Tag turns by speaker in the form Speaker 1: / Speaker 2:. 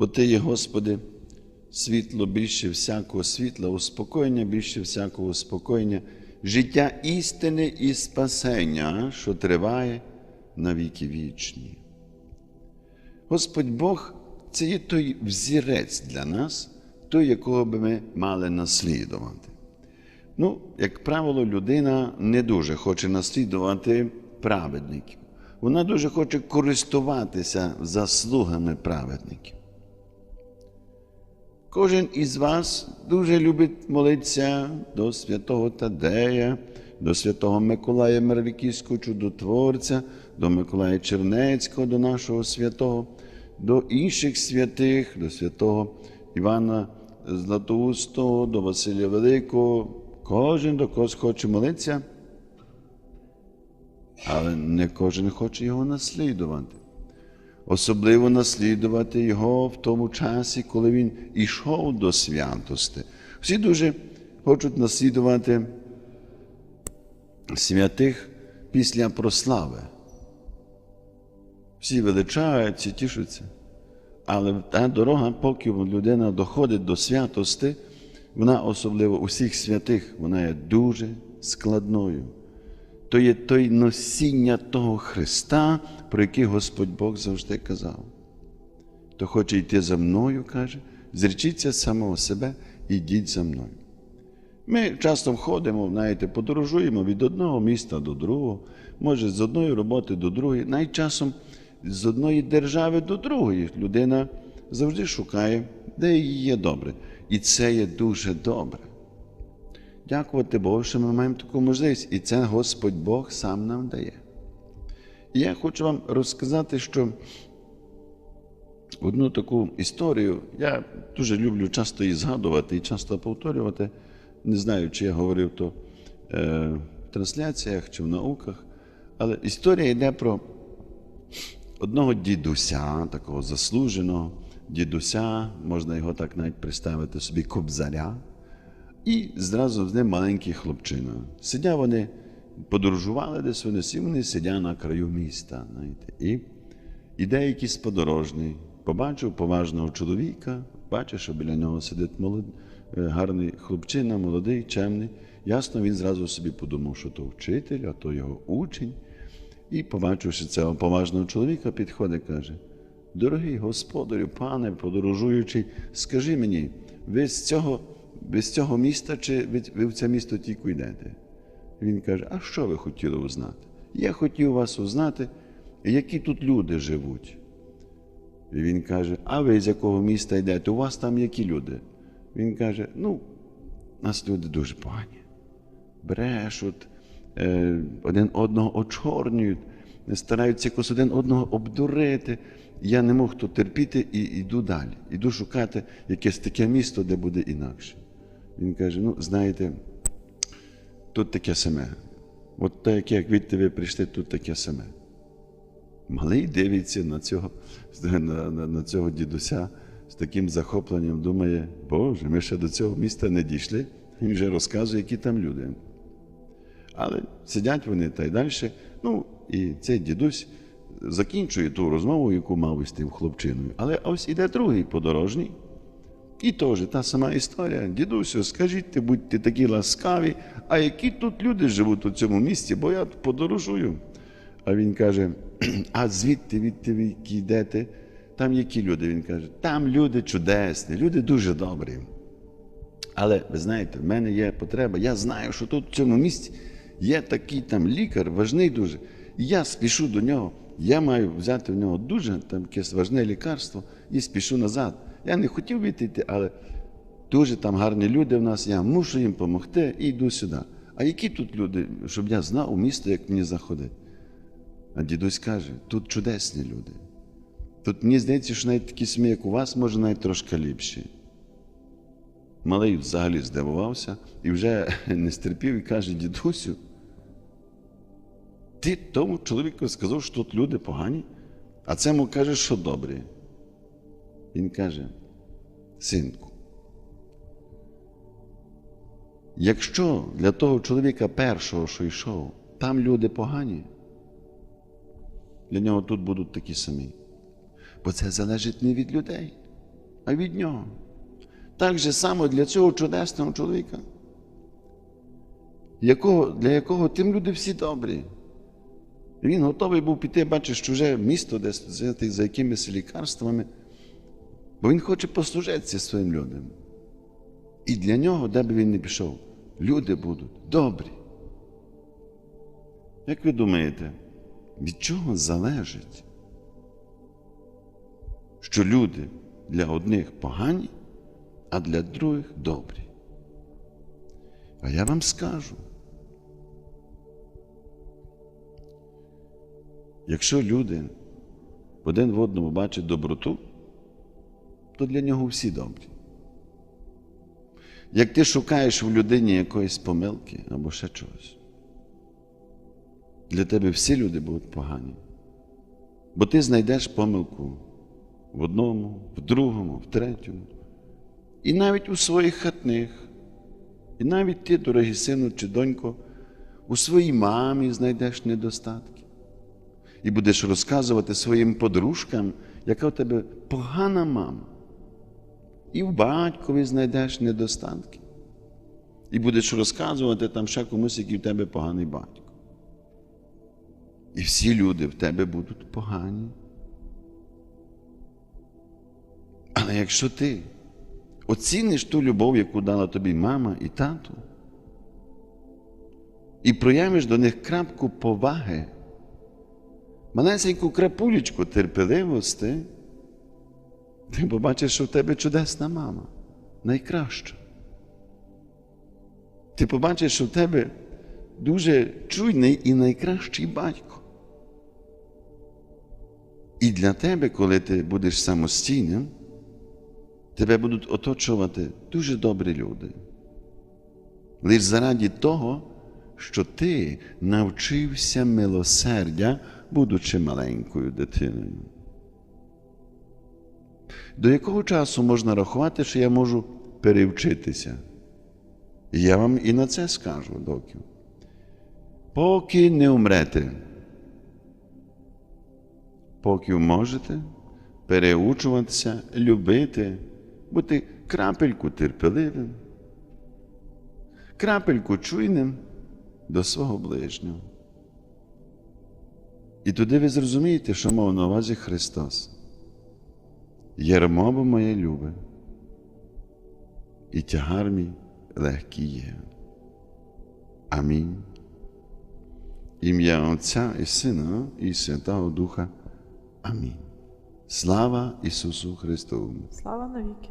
Speaker 1: Бо Ти є, Господи, світло більше всякого світла, успокоєння більше всякого успокоєння, життя істини і спасення, що триває на віки вічні. Господь Бог це є той взірець для нас, той, якого би ми мали наслідувати. Ну, як правило, людина не дуже хоче наслідувати праведників. Вона дуже хоче користуватися заслугами праведників. Кожен із вас дуже любить молитися до святого Тадея, до святого Миколая Мервіківського чудотворця, до Миколая Чернецького, до нашого святого, до інших святих, до святого Івана Златоустого, до Василя Великого. Кожен до когось хоче молитися, але не кожен хоче його наслідувати. Особливо наслідувати його в тому часі, коли він ішов до святости. Всі дуже хочуть наслідувати святих після прослави. Всі величають, всі тішуться. Але та дорога, поки людина доходить до святости, вона особливо усіх святих, вона є дуже складною. То є той носіння того Христа, про який Господь Бог завжди казав. То хоче йти за мною, каже, зречіться самого себе і йдіть за мною. Ми часто входимо, знаєте, подорожуємо від одного міста до другого, може, з одної роботи до другої, навіть часом з одної держави до другої. Людина завжди шукає, де їй є добре. І це є дуже добре. Дякувати Богу, що ми маємо таку можливість, і це Господь Бог сам нам дає. І я хочу вам розказати, що одну таку історію, я дуже люблю часто її згадувати і часто повторювати. Не знаю, чи я говорив то е, в трансляціях чи в науках, але історія йде про одного дідуся, такого заслуженого дідуся, можна його так навіть представити собі, кобзаря. І зразу з ним маленький хлопчина. Сидять вони, подорожували десь вони, всі вони сидять на краю міста. знаєте. І іде якийсь подорожний, побачив поважного чоловіка, бачить, що біля нього сидить молод... е, гарний хлопчина, молодий, чемний. Ясно, він зразу собі подумав, що то вчитель, а то його учень. І, побачивши цього поважного чоловіка, підходить і каже: Дорогий господарю, пане подорожуючий, скажи мені, ви з цього ви з цього міста чи ви, в це місто тільки йдете? Він каже: А що ви хотіли узнати? Я хотів вас узнати, які тут люди живуть. І він каже: А ви з якого міста йдете? У вас там які люди? Він каже: Ну, нас люди дуже погані. Брешуть, е, один одного очорнюють, стараються якось один одного обдурити. Я не мог то терпіти і йду далі. Іду шукати якесь таке місто, де буде інакше. Він каже: ну, знаєте, тут таке саме. От так, як від тебе прийшли, тут таке саме. Малий дивиться на цього, на, на, на цього дідуся з таким захопленням, думає, Боже, ми ще до цього міста не дійшли. Він вже розказує, які там люди. Але сидять вони та й далі. Ну, і цей дідусь закінчує ту розмову, яку мав із тим хлопчиною. Але ось іде другий подорожній. І теж та сама історія. Дідусю, скажіть, будьте такі ласкаві, а які тут люди живуть у цьому місті, бо я подорожую. А він каже: а звідти відти ви йдете? Там які люди? Він каже, там люди чудесні, люди дуже добрі. Але ви знаєте, в мене є потреба. Я знаю, що тут в цьому місті є такий там лікар, важний дуже. Я спішу до нього. Я маю взяти в нього дуже там якесь важне лікарство і спішу назад. Я не хотів відійти, але дуже там гарні люди в нас, я мушу їм допомогти і йду сюди. А які тут люди, щоб я знав у місто, як мені заходити? А дідусь каже, тут чудесні люди. Тут мені здається, що навіть такі самі, як у вас, може, навіть трошки ліпші. Малий взагалі здивувався і вже не стерпів і каже, дідусю, ти тому чоловіку сказав, що тут люди погані, а це йому каже, що добрі. Він каже, синку, якщо для того чоловіка першого, що йшов, там люди погані, для нього тут будуть такі самі. Бо це залежить не від людей. а від нього. Так же само для цього чудесного чоловіка, якого, для якого тим люди всі добрі. Він готовий був піти, бачиш, чуже місто, десь за якимись лікарствами, бо він хоче послужитися своїм людям. І для нього, де б він не пішов, люди будуть добрі. Як ви думаєте, від чого залежить, що люди для одних погані, а для других добрі? А я вам скажу. Якщо люди один в одному бачать доброту, то для нього всі добрі. Як ти шукаєш в людині якоїсь помилки або ще чогось, для тебе всі люди будуть погані. Бо ти знайдеш помилку в одному, в другому, в третьому, і навіть у своїх хатних, і навіть ти, дорогий сину чи донько, у своїй мамі знайдеш недостатки. І будеш розказувати своїм подружкам, яка у тебе погана мама. І в батькові знайдеш недостатки. І будеш розказувати там ще комусь, який в тебе поганий батько. І всі люди в тебе будуть погані. Але якщо ти оціниш ту любов, яку дала тобі мама і тато, і проявиш до них крапку поваги, малесеньку крапулечку терпеливості, ти побачиш, що в тебе чудесна мама, найкраща. Ти побачиш, що в тебе дуже чуйний і найкращий батько. І для тебе, коли ти будеш самостійним, тебе будуть оточувати дуже добрі люди. Лише заради того, що ти навчився милосердя, будучи маленькою дитиною. До якого часу можна рахувати, що я можу перевчитися? Я вам і на це скажу, доків. Поки не умрете, поки можете переучуватися, любити, бути крапельку терпеливим, крапельку чуйним до свого ближнього. І туди ви зрозумієте, що мав на увазі Христос. Ярмо бо моє любе, і тягар мій легкий є. Амінь. Ім'я Отця і Сина, і Святого Духа. Амінь. Слава Ісусу Христу!
Speaker 2: Слава навіки.